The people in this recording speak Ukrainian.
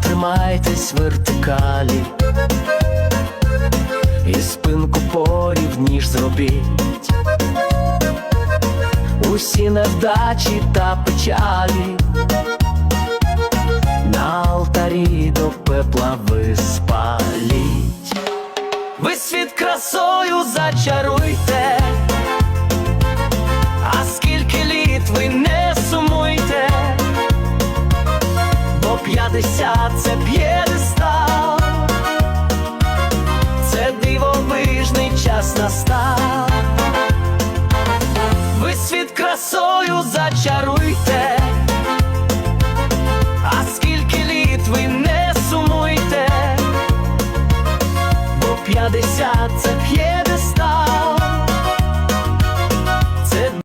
тримайтесь вертикалі, і спинку порівніш зробіть. Усі невдачі та печалі п'ятдесят, це п'єдестал, це дивовижний час настав. Ви світ красою зачаруйте, а скільки літ ви не сумуйте, бо п'ятдесят це п'єдестал.